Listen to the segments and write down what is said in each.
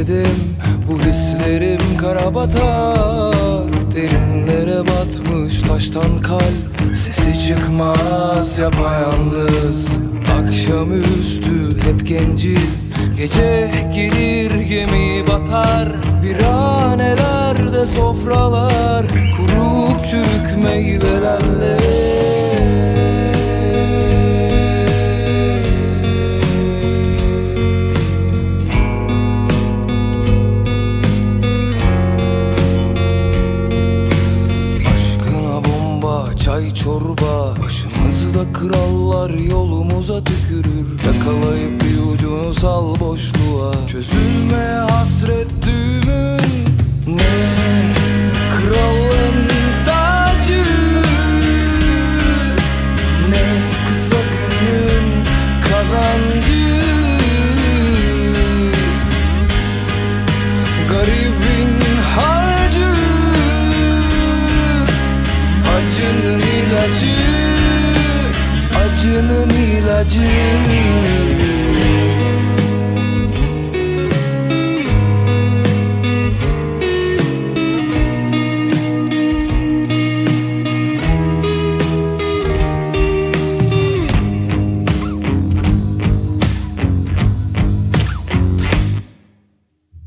İstedim bu hislerim karabatak Derinlere batmış taştan kalp Sesi çıkmaz yapayalnız. Akşamüstü hep genciz. Gece gelir gemi batar. Viranelerde sofralar Kurup çürük meyvelerle Krallar yolumuza tükürür. Yakalayıp bir ucunu sal boşluğa. Çözülme hasret düğümün Ne? Kralın tacı Ne? Kısa günün kazancı Garibin harcı. Acının ilacı Acının ilacı.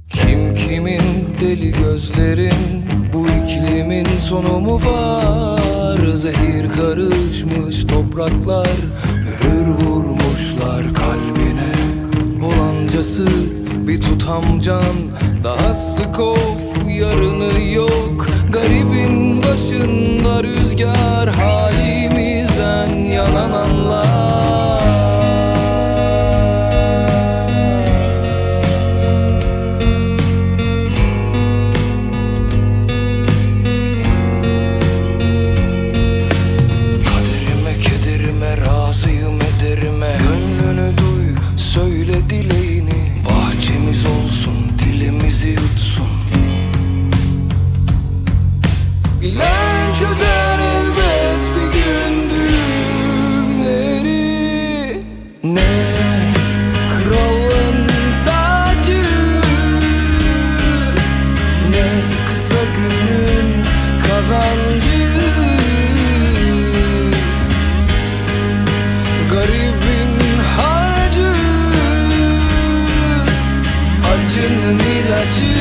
Kim kimin deli gözlerin Bu iklimin sonu mu var Zehir karışmış topraklar Mühür vurmuşlar kalbine. Olancası bir tutam can Daha sık of yarını yok. Garibin başında rüzgar Halimizden acının ilacı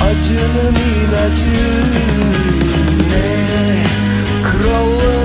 Acının ilacı. Ne krallık